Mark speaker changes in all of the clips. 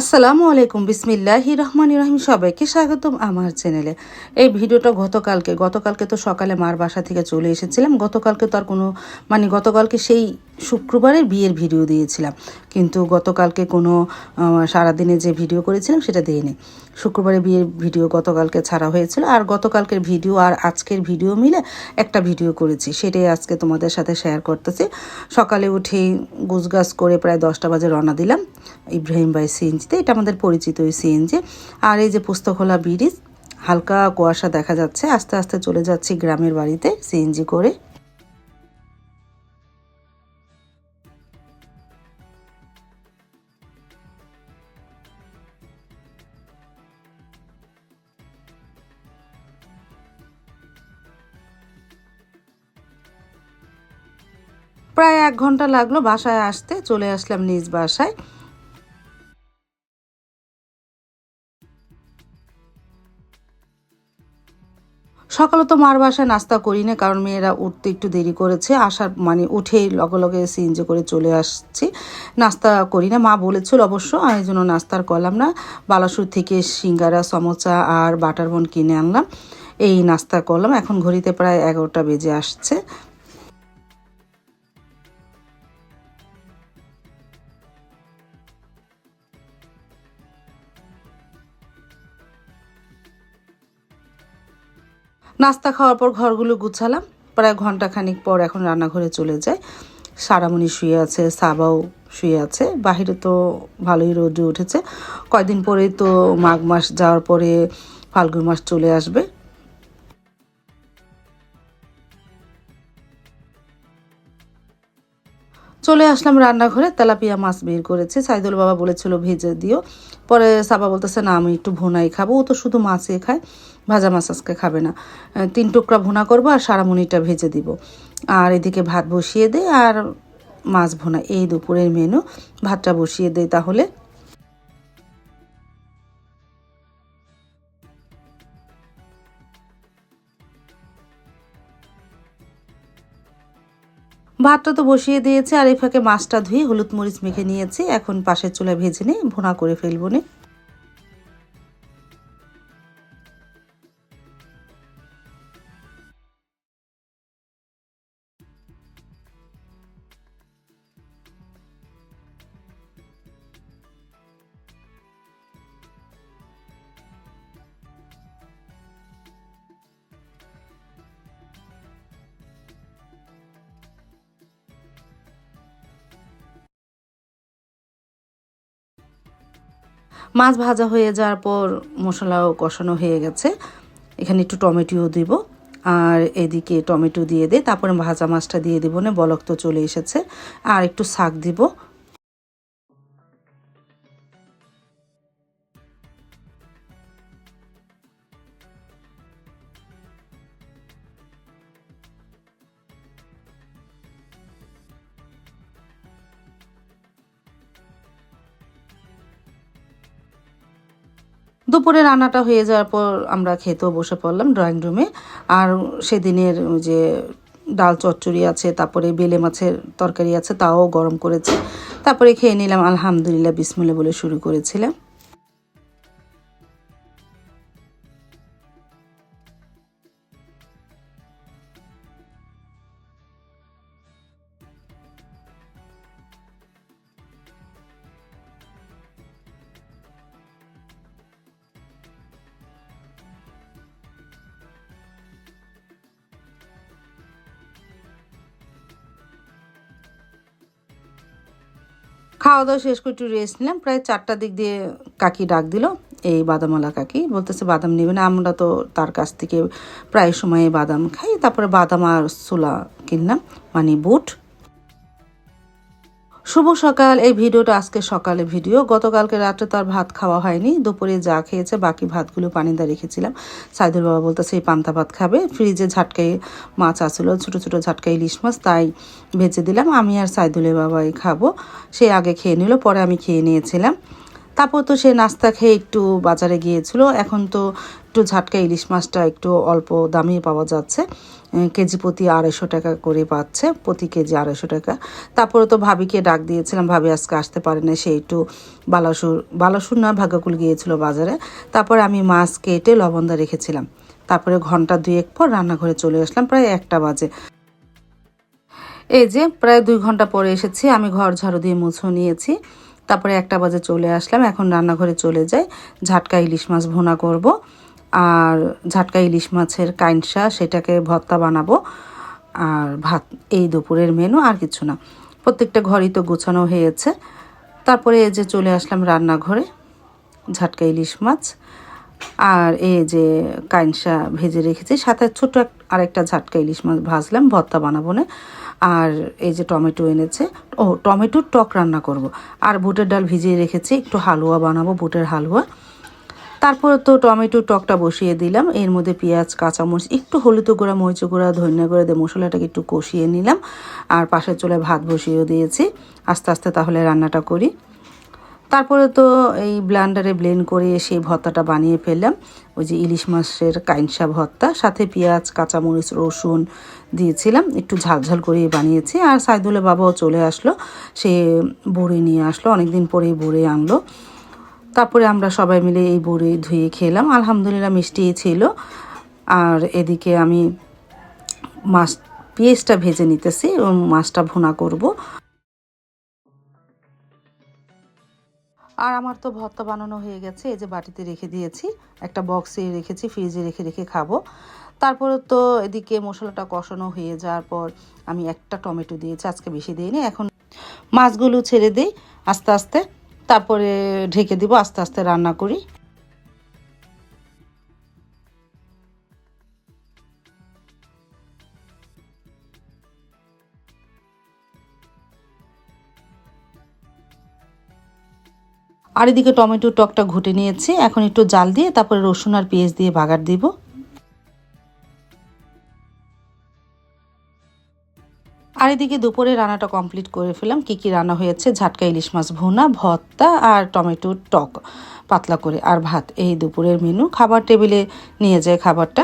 Speaker 1: আসসালামু আলাইকুম, বিসমিল্লাহি রহমান রহিম। সবাইকে স্বাগতম আমার চ্যানেলে। এই ভিডিওটা গতকালকে গতকালকে তো সকালে মার বাসা থেকে চলে এসেছিলাম। গতকালকে তো আর কোনো মানে গতকালকে সেই শুক্রবারের বিয়ের ভিডিও দিয়েছিলাম। কিন্তু গতকালকে কোনো সারাদিনে যে ভিডিও করেছিলাম সেটা দিইনি। শুক্রবারে বিয়ের ভিডিও গতকালকে ছাড়া হয়েছিল। আর গতকালকের ভিডিও আর আজকের ভিডিও মিলে একটা ভিডিও করেছি। সেটাই আজকে তোমাদের সাথে শেয়ার করতেছি। সকালে উঠেই গুছগাছ করে প্রায় দশটা বাজে রওনা দিলাম ইব্রাহিম বাই সিএনজিতে। এটা আমাদের পরিচিত ওই সিএনজি। আর এই যে পুস্তকলা ব্রিজ, হালকা কুয়াশা দেখা যাচ্ছে। আস্তে আস্তে চলে যাচ্ছি গ্রামের বাড়িতে সিএনজি করে। প্রায় এক ঘণ্টা লাগল বাসায় আসতে, চলে আসলাম নিজ বাসায়। সকালে তো মার বাসায় নাস্তা করি না কারণ মেয়েরা উঠতে একটু দেরি করেছে। আসার মানে উঠেই লগে লগে সিএনজি করে চলে আসছি। নাস্তা করি না মা বলেছিল অবশ্য, আমি জন্য নাস্তার করলাম না। বালাসুর থেকে সিঙ্গারা, সমোচা আর বাটার বন কিনে আনলাম। এই নাস্তা করলাম। এখন ঘড়িতে প্রায় এগারোটা বেজে আসছে। নাস্তা খাওয়ার পর ঘরগুলো গুছালাম। প্রায় ঘণ্টা খানিক পর এখন রান্নাঘরে চলে যায় সারামণি শুয়ে আছে, সাবাও শুয়ে আছে। বাহিরে তো ভালোই রোদ উঠেছে। কয়দিন পরেই তো মাঘ মাস যাওয়ার পরে ফাল্গুন মাস চলে আসবে। চলে আসলাম রান্নাঘরে, তেলাপিয়া মাছ বের করেছে। সাইদুল বাবা বলেছিল, ভেজে দিও। পরে সাবা বলতেছে, না, আমি একটু ভুনাই খাব। ও তো শুধু মাছই খায়, ভাজা মাছ আজকে খাবে না। তিন টুকরা ভুনা করব আর সারামুনিটা ভেজে দিব। আর এদিকে ভাত বসিয়ে দেয় আর মাছ ভুনা। এই দুপুরের মেনু ভাতটা বসিয়ে দেয় তাহলে। ভাতটা তো বসিয়ে দিয়েছে, আর এই ফাঁকে মাছটা ধুয়ে হলুদ মরিচ মেখে নিয়েছি। এখন পাশের চুলা ভেজে নিয়ে ভোনা করে ফেলব নে। মাছ ভাজা হয়ে যাওয়ার পর মশলাও কষানো হয়ে গেছে। এখানে একটু টমেটোও দিব। আর এদিকে টমেটো দিয়ে দে, তারপরে ভাজা মাছটা দিয়ে দিব না বলক তো চলে এসেছে। আর একটু শাক দিব। দুপুরে রান্নাটা হয়ে যাওয়ার পর আমরা খেতেও বসে পড়লাম ড্রয়িং রুমে আর সেদিনের যে ডাল চচ্চড়ি আছে, তারপরে বেলে মাছের তরকারি আছে, তাও গরম করেছে। তারপরে খেয়ে নিলাম, আলহামদুলিল্লাহ বিসমুল্লা বলে শুরু করেছিলাম। খাওয়া দাওয়া শেষ করে একটু রেস্ট নিলাম। প্রায় চারটা দিক দিয়ে কাকি ডাক দিল, এই বাদামওয়ালা কাকি। বলতেছে, বাদাম নেবে না, আমরা তো তার কাছ থেকে প্রায় সময়ে বাদাম খাই। তারপরে বাদাম আর সোলা কিনলাম মানে বুট। শুভ সকাল। এই ভিডিওটা আজকে সকালে ভিডিও। গতকালকে রাত্রে তো আর ভাত খাওয়া হয়নি। দুপুরে যা খেয়েছে, বাকি ভাতগুলো পানিতে রেখেছিলাম। সাইদুল বাবা বলতেছে সেই পান্তা ভাত খাবে। ফ্রিজে ঝাটকাই মাছ আসলো ছোটো ছোটো ঝাটকাই ইলিশ মাছ, তাই ভেজে দিলাম। আমি আর সাইদুলের বাবাই খাব। সে আগে খেয়ে নিল, পরে আমি খেয়ে নিয়েছিলাম। তারপর তো সে নাস্তা খেয়ে একটু বাজারে গিয়েছিল। এখন তো একটু ঝাটকা ইলিশ মাছটা একটু অল্প দামে পাওয়া যাচ্ছে। কেজি প্রতি আড়াইশো টাকা করে পাচ্ছে, প্রতি কেজি আড়াইশো টাকা। তারপরে তো ভাবিকে ডাক দিয়েছিলাম, ভাবি আজকে আসতে পারে না, সে একটু বালাসুর বালাসুর না, ভাগ্যকুল গিয়েছিল বাজারে। তারপরে আমি মাছ কেটে লবণদা রেখেছিলাম। তারপরে ঘণ্টা দুয়েক পর রান্নাঘরে চলে আসলাম, প্রায় একটা বাজে। এই যে প্রায় দুই ঘণ্টা পরে এসেছি, আমি ঘর ঝাড়ু দিয়ে মুছো নিয়েছি। তারপরে একটা বাজে চলে আসলাম, এখন রান্নাঘরে চলে যাই। ঝাটকা ইলিশ মাছ ভোনা করব। আর ঝাটকা ইলিশ মাছের কাইনসা, সেটাকে ভর্তা বানাবো। আর ভাত, এই দুপুরের মেনু আর কিছু না। প্রত্যেকটা ঘরই তো গোছানো হয়েছে। তারপরে এই যে চলে আসলাম রান্নাঘরে, ঝাটকা ইলিশ মাছ। আর এই যে কাইনসা ভেজে রেখেছি, সাথে ছোট আরেকটা ঝাটকা ইলিশ মাছ ভাজলাম, ভর্তা বানাবো না। আর এই যে টমেটো এনেছে, ও টমেটোর টক রান্না করব। আর বুটের ডাল ভিজিয়ে রেখেছি, একটু হালুয়া বানাবো, বুটের হালুয়া। তারপরে তো টমেটো টকটা বসিয়ে দিলাম, এর মধ্যে পেঁয়াজ, কাঁচামরিচ, একটু হলুদ গুঁড়া, মরিচ গুঁড়া, ধনিয়া গুঁড়া দিয়ে মশলাটাকে একটু কষিয়ে নিলাম। আর পাশের চুলায় ভাত বসিয়ে দিয়েছি। আস্তে আস্তে তাহলে রান্নাটা করি। তারপরে তো এই ব্লান্ডারে ব্লেন্ড করে সেই ভর্তাটা বানিয়ে ফেললাম। ওই যে ইলিশ মাছের কাইনসা ভর্তা, সাথে পেঁয়াজ, কাঁচামরিচ, রসুন দিয়েছিলাম। একটু ঝালঝাল করে বানিয়েছি। আর সাইদুলের বাবাও চলে আসলো। সে বড়ি নিয়ে আসলো। অনেকদিন পরেই বড়ি আনলো। তারপরে আমরা সবাই মিলে এই বড়ি ধুয়ে খেলাম। আলহামদুলিল্লাহ মিষ্টি ছিল। আর এদিকে আমি মাছ, পেঁয়াজটা ভেজে নিতেছি এবং মাছটা ভুনা করব। আর আমার তো ভর্তা বানানো হয়ে গেছে, এই যে বাটিতে রেখে দিয়েছি, একটা বক্সে রেখেছি, ফ্রিজে রেখে রেখে খাব। তারপরে তো এদিকে মশলাটা কষানো হয়ে যাওয়ার পর আমি একটা টমেটো দিয়েছি, আজকে বেশি দিইনি, এখন মাছগুলো ছেড়ে দিই, আস্তে আস্তে, তারপরে ঢেকে দিব, আস্তে আস্তে রান্না করি। আর এদিকে টমেটো টকটা ঘুটে নিয়েছি। এখন একটু জাল দিয়ে তারপরে রসুন আর পেঁয়াজ দিয়ে বাগার দিব। আর এদিকে দুপুরে রান্নাটা কমপ্লিট করে ফেলাম কি কি রান্না হয়েছে? ঝাটকা ইলিশ মাছ ভুনা, ভর্তা আর টমেটোর টক। পাতলা করে আর ভাত। এই দুপুরের মেনু খাবার টেবিলে নিয়ে যায় খাবারটা।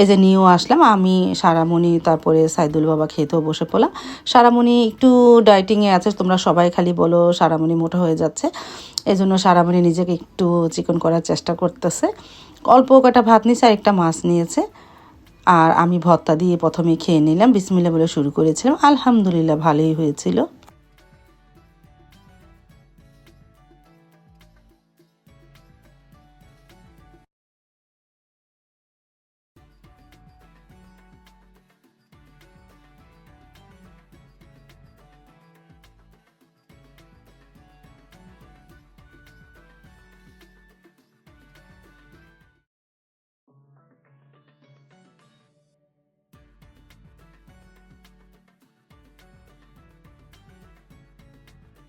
Speaker 1: এই যে নিয়েও আসলাম, আমি সারামণি, তারপরে সাইদুল বাবা খেতেও বসে পড়লাম। সারামণি একটু ডায়েটিংয়ে আছে, তোমরা সবাই খালি বলো সারামণি মোটা হয়ে যাচ্ছে। এই জন্য সারামণি নিজেকে একটু চিকন করার চেষ্টা করতেছে। অল্প কটা ভাত নিয়েছে আর একটা মাছ নিয়েছে। আর আমি ভর্তা দিয়ে প্রথমে খেয়ে নিলাম বিসমিল্লা বলে শুরু করেছিলাম। আলহামদুলিল্লাহ, ভালোই হয়েছিল।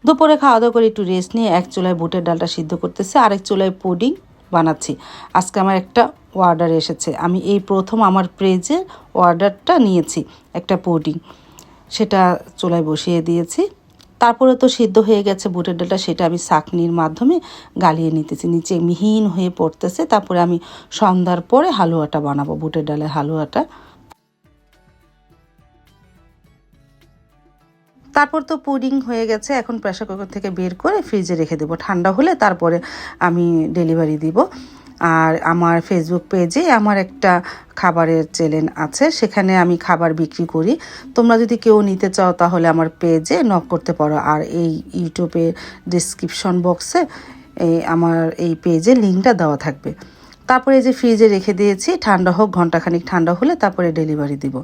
Speaker 1: দুপুরে খাওয়া দাওয়া করে একটু রেস্ট নিয়ে এক চুলায় বুটের ডালটা সিদ্ধ করতেছি, আরেক চুলায় পুডিং বানাচ্ছি। আজকে আমার একটা অর্ডার এসেছে। আমি এই প্রথম আমার পেজে অর্ডারটা নিয়েছি, একটা পুডিং। সেটা চুলায় বসিয়ে দিয়েছি। তারপরে তো সিদ্ধ হয়ে গেছে বুটের ডালটা, সেটা আমি চাকনির মাধ্যমে গালিয়ে নিতেছি। নিচে মিহিন হয়ে পড়তেছে, তারপরে আমি সন্ধ্যার পরে হালুয়াটা বানাবো, বুটের ডালের হালুয়াটা। তারপর তো পুডিং হয়ে গেছে, এখন প্রেশার কুকার থেকে বের করে ফ্রিজে রেখে দেবো। ঠান্ডা হলে তারপরে আমি ডেলিভারি দিব। আর আমার ফেসবুক পেজে আমার একটা খাবারের চ্যানেল আছে, সেখানে আমি খাবার বিক্রি করি। তোমরা যদি কেউ নিতে চাও তাহলে আমার পেজে নক করতে পারো। আর এই ইউটিউবে ডিসক্রিপশন বক্সে এই আমার এই পেজে লিঙ্কটা দেওয়া থাকবে। তারপরে যে ফ্রিজে রেখে দিয়েছি, ঠান্ডা হোক, ঘন্টাখানিক ঠান্ডা হলে তারপরে ডেলিভারি দিব।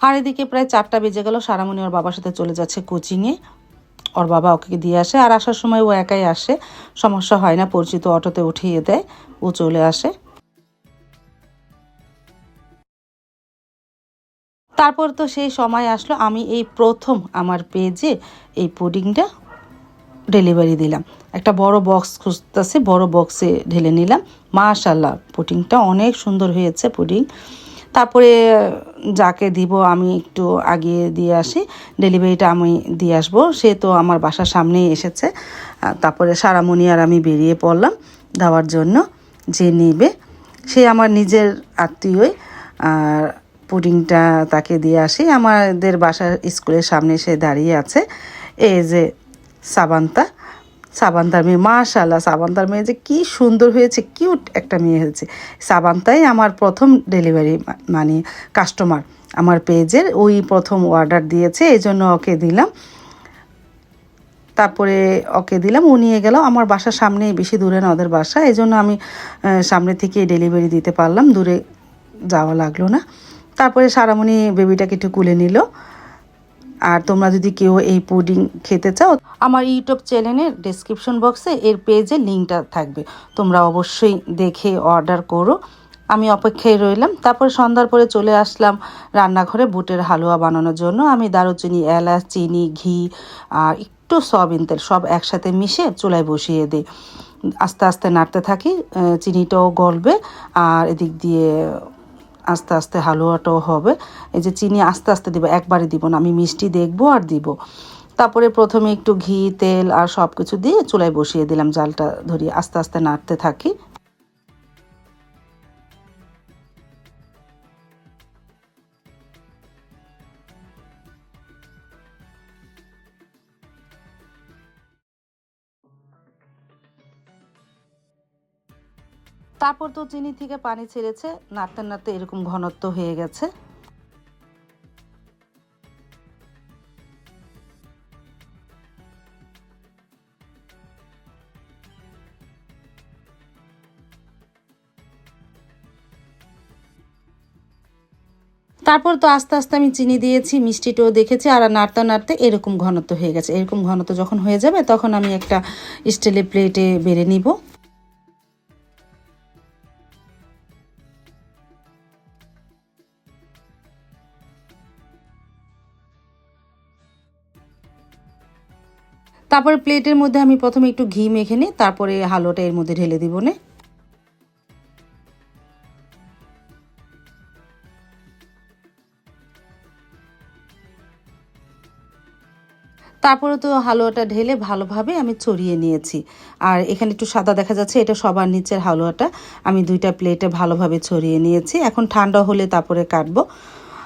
Speaker 1: আর এদিকে প্রায় চারটা বেজে গেল, সারামণি ওর বাবার সাথে চলে যাচ্ছে কোচিংয়ে। ওর বাবা ওকে দিয়ে আসে, আর আসার সময় ও একাই আসে। সমস্যা হয় না, পরিচিত অটোতে উঠিয়ে দেয়, ও চলে আসে। তারপর তো সেই সময় আসলো, আমি এই প্রথম আমার পেজে এই পুডিংটা ডেলিভারি দিলাম। একটা বড় বক্স খুঁজতেছে, বড় বক্সে ঢেলে নিলাম। মাশাল্লাহ পুডিংটা অনেক সুন্দর হয়েছে পুডিং। তারপরে যাকে দিব আমি একটু আগিয়ে দিয়ে আসি, ডেলিভারিটা আমি দিয়ে আসব। সে তো আমার বাসার সামনেই এসেছে। তারপরে সারামণি আর আমি বেরিয়ে পড়লাম দেওয়ার জন্য। যে নিবে, সে আমার নিজের আত্মীয়ই। আর পুডিংটা তাকে দিয়ে আসি। আমাদের বাসার স্কুলের সামনে সে দাঁড়িয়ে আছে। এই যে সাবান্তা। সাবান্তার মেয়ে মাশাল্লাহ সাবান্তার মেয়ে যে কি সুন্দর হয়েছে, কিউট একটা মেয়ে হয়েছে। সাবান্তাই আমার প্রথম ডেলিভারি মানে কাস্টমার। আমার পেজের ওই প্রথম অর্ডার দিয়েছে এই জন্য ওকে দিলাম। তারপরে ওকে দিলাম, ও নিয়ে গেল। আমার বাসার সামনে বেশি দূরে না ওদের বাসা এই জন্য আমি সামনে থেকে ডেলিভারি দিতে পারলাম। দূরে যাওয়া লাগল না। তারপরে সারামণি বেবিটাকে একটু কুলে নিল। আর তোমরা যদি কেউ এই পুডিং খেতে চাও, আমার ইউটিউব চ্যানেলের ডেসক্রিপশন বক্সে এর পেজে লিঙ্কটা থাকবে। তোমরা অবশ্যই দেখে অর্ডার করো। আমি অপেক্ষায় রইলাম। তারপর সন্ধ্যার পরে চলে আসলাম রান্নাঘরে বুটের হালুয়া বানানোর জন্য। আমি দারুচিনি, এলাচ, চিনি, ঘি আর একটু সয়াবিন তেল সব একসাথে মিশে চুলায় বসিয়ে দিই। আস্তে আস্তে নাড়তে থাকি। চিনিটাও গলবে আর এদিক দিয়ে আস্তে আস্তে হালুয়াটাও হবে। এই যে চিনি আস্তে আস্তে দিব, একবারে দিব না, আমি মিষ্টি দেখব আর দিব। তারপরে প্রথমে একটু ঘি, তেল আর সব কিছু দিয়ে চুলায় বসিয়ে দিলাম, জালটা ধরিয়ে আস্তে আস্তে নাড়তে থাকি। তারপর তো চিনি থেকে পানি ছেড়েছে, নাড়তে নাড়তে এরকম ঘনত্ব হয়ে গেছে। তারপর তো আস্তে আস্তে আমি চিনি দিয়েছি, মিষ্টিটাও দেখেছি, আর নাড়তে নাড়তে এরকম ঘনত্ব হয়ে গেছে। এরকম ঘনত্ব যখন হয়ে যাবে, তখন আমি একটা স্টিলের প্লেটে বেড়ে নিব। তারপরে প্লেটের মধ্যে আমি প্রথমে একটু ঘি মেখে নিই, তারপরে হালুয়াটা এর মধ্যে ঢেলে দিব নে। তারপরে তো হালুয়াটা ঢেলে ভালোভাবে আমি ছড়িয়ে নিয়েছি। আর এখানে একটু সাদা দেখা যাচ্ছে, এটা সবার নিচের হালুয়াটা। আমি দুইটা প্লেটে ভালোভাবে ছড়িয়ে নিয়েছি। এখন ঠান্ডা হলে তারপরে কাটবো।